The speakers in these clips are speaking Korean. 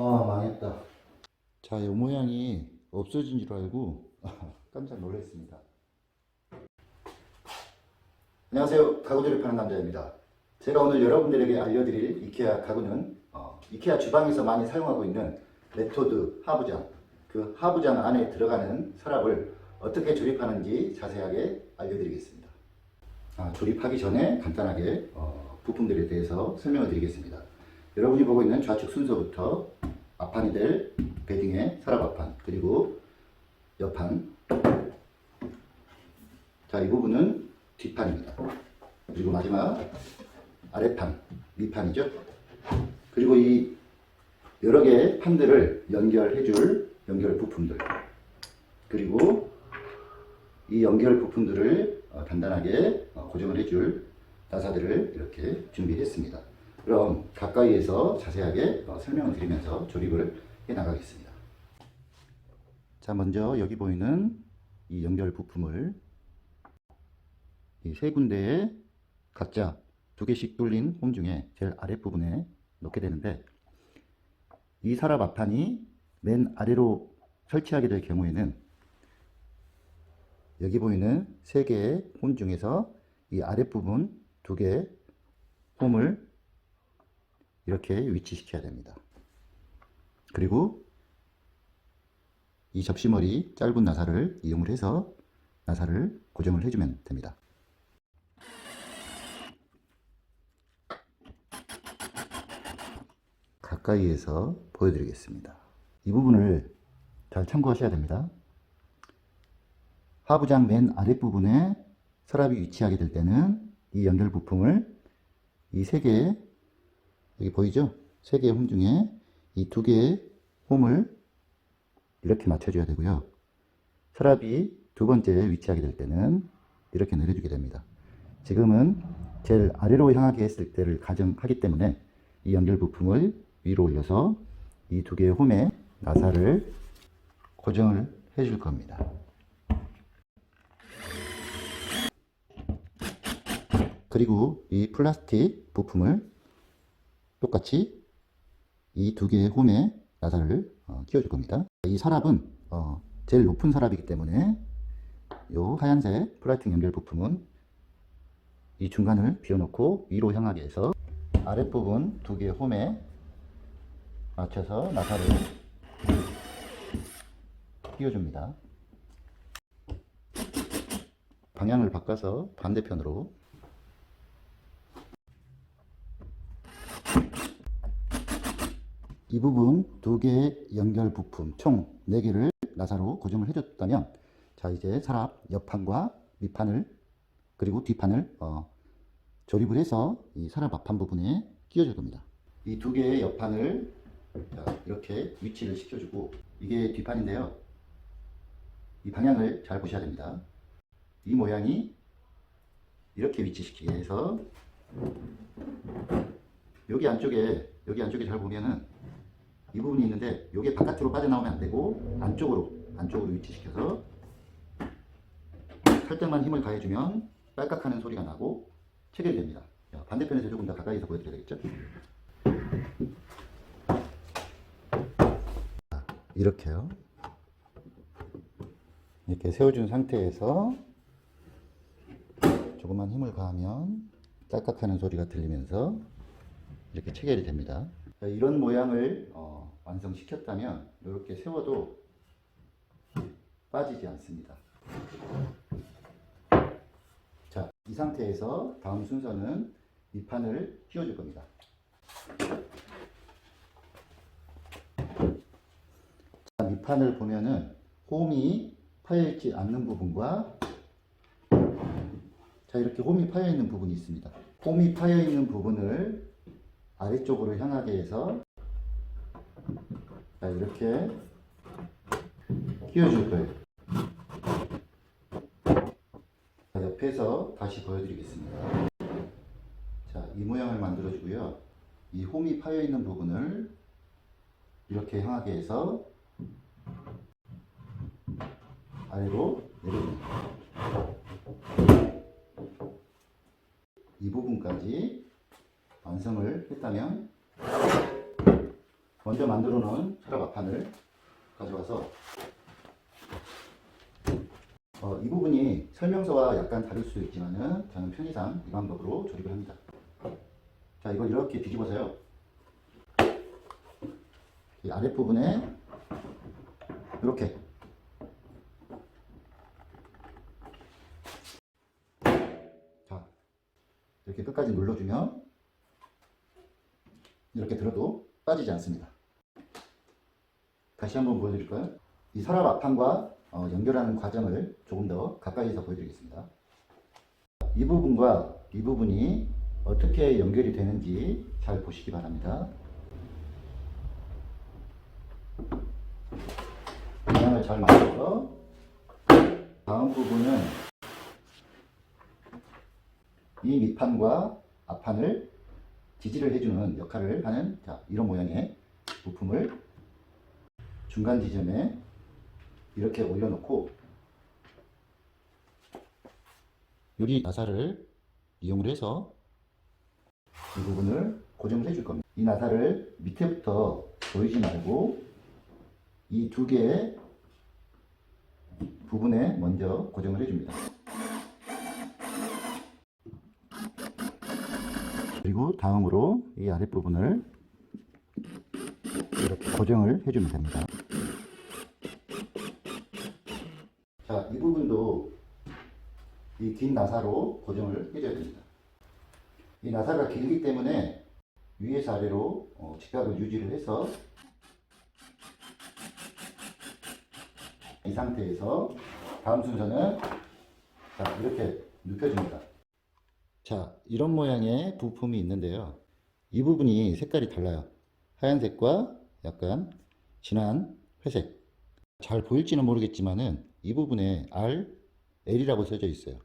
아 망했다. 자, 이 모양이 없어진 줄 알고 깜짝 놀랐습니다. 안녕하세요. 가구 조립 하는 남자입니다. 제가 오늘 여러분들에게 알려드릴 이케아 가구는 어, 이케아 주방에서 많이 사용하고 있는 메토드 하부장 그 하부장 안에 들어가는 서랍을 어떻게 조립하는지 자세하게 알려드리겠습니다. 아, 조립하기 전에 간단하게 어, 부품들에 대해서 설명을 드리겠습니다. 여러분이 보고 있는 좌측 순서부터 앞판이 될 베딩의 서랍 앞판 그리고 옆판 자 이 부분은 뒷판입니다. 그리고 마지막 아랫판 밑판이죠. 그리고 이 여러 개의 판들을 연결해 줄 연결 부품들 그리고 이 연결 부품들을 어, 단단하게 어, 고정을 해줄 나사들을 이렇게 준비했습니다. 그럼 가까이에서 자세하게 어, 설명을 드리면서 조립을 해 나가겠습니다. 자, 먼저 여기 보이는 이 연결 부품을 이 세 군데에 각자 두 개씩 뚫린 홈 중에 제일 아랫부분에 놓게 되는데 이 서랍 앞판이 맨 아래로 설치하게 될 경우에는 여기 보이는 세 개의 홈 중에서 이 아랫부분 두 개의 홈을 이렇게 위치시켜야 됩니다. 그리고 이 접시머리 짧은 나사를 이용을 해서 나사를 고정을 해주면 됩니다. 가까이에서 보여드리겠습니다. 이 부분을 잘 참고하셔야 됩니다. 하부장 맨 아랫부분에 서랍이 위치하게 될 때는 이 연결 부품을 이 세 개의 여기 보이죠? 세 개의 홈 중에 이 두 개의 홈을 이렇게 맞춰줘야 되고요. 서랍이 두 번째 위치하게 될 때는 이렇게 내려주게 됩니다. 지금은 제일 아래로 향하게 했을 때를 가정하기 때문에 이 연결 부품을 위로 올려서 이 두 개의 홈에 나사를 고정을 해줄 겁니다. 그리고 이 플라스틱 부품을 똑같이 이 두 개의 홈에 나사를 어, 끼워줄 겁니다. 이 서랍은 어, 제일 높은 서랍이기 때문에 이 하얀색 플라스틱 연결 부품은 이 중간을 비워놓고 위로 향하게 해서 아랫부분 두 개의 홈에 맞춰서 나사를 끼워줍니다. 방향을 바꿔서 반대편으로 이 부분 두 개의 연결 부품 총 4개를 나사로 고정을 해줬다면 자 이제 서랍 옆판과 밑판을 그리고 뒷판을 어, 조립을 해서 이 서랍 앞판 부분에 끼워줄 겁니다. 이 두 개의 옆판을 자, 이렇게 위치를 시켜주고 이게 뒷판인데요. 이 방향을 잘 보셔야 됩니다. 이 모양이 이렇게 위치시키게 해서 여기 안쪽에 여기 안쪽에 잘 보면은 이 부분이 있는데 이게 바깥으로 빠져나오면 안 되고 안쪽으로 안쪽으로 위치시켜서 살짝만 힘을 가해주면 딸깍하는 소리가 나고 체결이 됩니다. 자, 반대편에서 조금 더 가까이서 보여드려야 되겠죠? 자, 이렇게요. 이렇게 세워준 상태에서 조금만 힘을 가하면 딸깍하는 소리가 들리면서 이렇게 체결이 됩니다. 자, 이런 모양을 어, 완성시켰다면 이렇게 세워도 빠지지 않습니다. 자, 이 상태에서 다음 순서는 밑판을 끼워줄 겁니다. 자, 밑판을 보면은 홈이 파여있지 않는 부분과 자, 이렇게 홈이 파여있는 부분이 있습니다. 홈이 파여있는 부분을 아래쪽으로 향하게 해서 자, 이렇게 끼워줄 거예요. 자, 옆에서 다시 보여드리겠습니다. 자, 이 모양을 만들어주고요. 이 홈이 파여 있는 부분을 이렇게 향하게 해서 아래로 내려줍니다. 이 부분까지 완성을 했다면 먼저 만들어 놓은 서랍 앞판을 가져와서 어, 이 부분이 설명서와 약간 다를 수도 있지만은 저는 편의상 이 방법으로 조립을 합니다. 자, 이걸 이렇게 뒤집어서요. 이 아랫부분에 이렇게 자, 이렇게 끝까지 눌러주면 이렇게 들어도 빠지지 않습니다. 다시 한번 보여드릴까요? 이 서랍 앞판과 어, 연결하는 과정을 조금 더 가까이서 보여드리겠습니다. 이 부분과 이 부분이 어떻게 연결이 되는지 잘 보시기 바랍니다. 방향을 잘 맞춰서 다음 부분은 이 밑판과 앞판을 지지를 해주는 역할을 하는 자, 이런 모양의 부품을 중간 지점에 이렇게 올려놓고 유리 나사를 이용을 해서 이 부분을 고정을 해줄 겁니다. 이 나사를 밑에부터 조이지 말고 이 두 개의 부분에 먼저 고정을 해줍니다. 그리고 다음으로 이 아랫부분을 이렇게 고정을 해주면 됩니다. 자, 이 부분도 이 긴 나사로 고정을 해줘야 됩니다. 이 나사가 길기 때문에 위에서 아래로 어, 직각을 유지를 해서 이 상태에서 다음 순서는 자, 이렇게 눕혀줍니다. 자, 이런 모양의 부품이 있는데요. 이 부분이 색깔이 달라요. 하얀색과 약간 진한 회색. 잘 보일지는 모르겠지만은 이 부분에 R, L이라고 써져 있어요.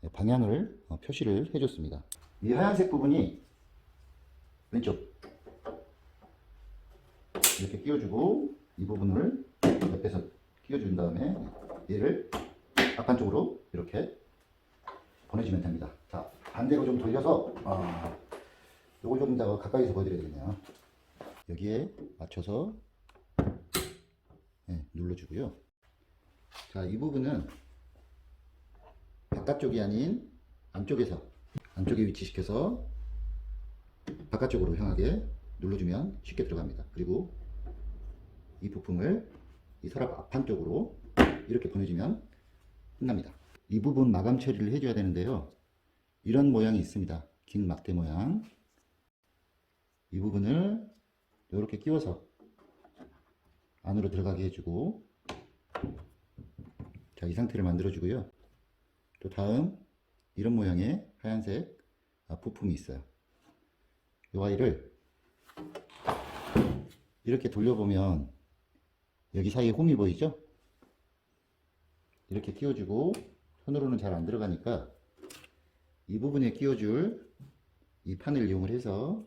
네, 방향을 어, 표시를 해줬습니다. 이 하얀색 부분이 왼쪽 이렇게 끼워주고 이 부분을 옆에서 끼워준 다음에 얘를 앞판 쪽으로 이렇게 보내주면 됩니다. 자 반대로 좀 돌려서 어, 요걸 좀 더 가까이서 보여드려야 되겠네요. 여기에 맞춰서 네, 눌러주고요. 자, 이 부분은 바깥쪽이 아닌 안쪽에서 안쪽에 위치시켜서 바깥쪽으로 향하게 눌러주면 쉽게 들어갑니다. 그리고 이 부품을 이 서랍 앞판 쪽으로 이렇게 보내주면 끝납니다. 이 부분 마감 처리를 해줘야 되는데요. 이런 모양이 있습니다. 긴 막대 모양. 이 부분을 이렇게 끼워서 안으로 들어가게 해주고 자, 이 상태를 만들어주고요. 또 다음 이런 모양의 하얀색 아, 부품이 있어요. 이 아이를 이렇게 돌려보면 여기 사이에 홈이 보이죠? 이렇게 끼워주고 손으로는 잘 안 들어가니까 이 부분에 끼워줄 이 판을 이용을 해서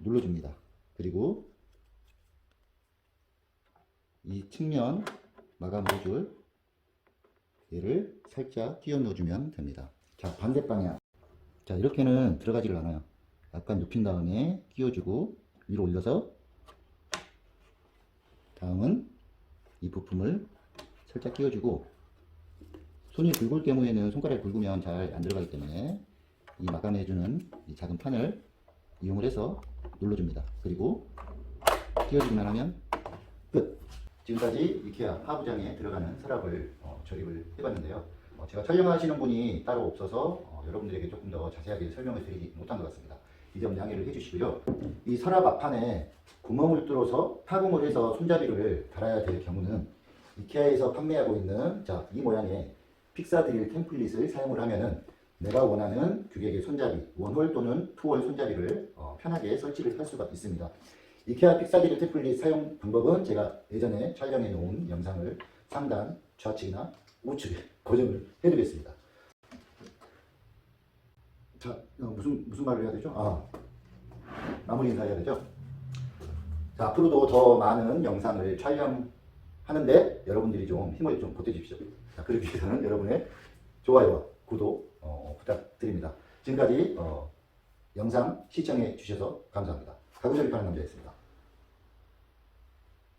눌러줍니다. 그리고 이 측면 마감해 줄 얘를 살짝 끼워 넣어주면 됩니다. 자, 반대 방향. 자, 이렇게는 들어가지를 않아요. 약간 눕힌 다음에 끼워주고 위로 올려서 다음은 이 부품을 살짝 끼워주고 손이 굵을 경우에는 손가락이 굵으면 잘 안 들어가기 때문에 이 마감해주는 이 작은 판을 이용을 해서 눌러줍니다. 그리고 끼워주기만 하면 끝. 지금까지 이케아 하부장에 들어가는 서랍을 어, 조립을 해봤는데요. 어, 제가 촬영하시는 분이 따로 없어서 어, 여러분들에게 조금 더 자세하게 설명을 드리지 못한 것 같습니다. 이 점 양해를 해주시고요. 이 서랍 앞판에 구멍을 뚫어서 타공을 해서 손잡이를 달아야 될 경우는 이케아에서 판매하고 있는 자, 이 모양의 픽사 드릴 템플릿을 사용을 하면은 내가 원하는 규격의 손잡이, 원홀 또는 투홀 손잡이를 어, 편하게 설치를 할 수가 있습니다. 이케아 픽사드릴 템플릿 사용 방법은 제가 예전에 촬영해 놓은 영상을 상단 좌측이나 우측에 고정을 해두겠습니다. 자, 어, 무슨 무슨 말을 해야 되죠? 아, 마무리 인사 해야 되죠? 자, 앞으로도 더 많은 영상을 촬영 하는데 여러분들이 좀 힘을 좀 보태주십시오. 자, 그러기 위해서는 여러분의 좋아요와 구독 어, 부탁드립니다. 지금까지 어, 영상 시청해 주셔서 감사합니다. 가구 조립하는 남자였습니다.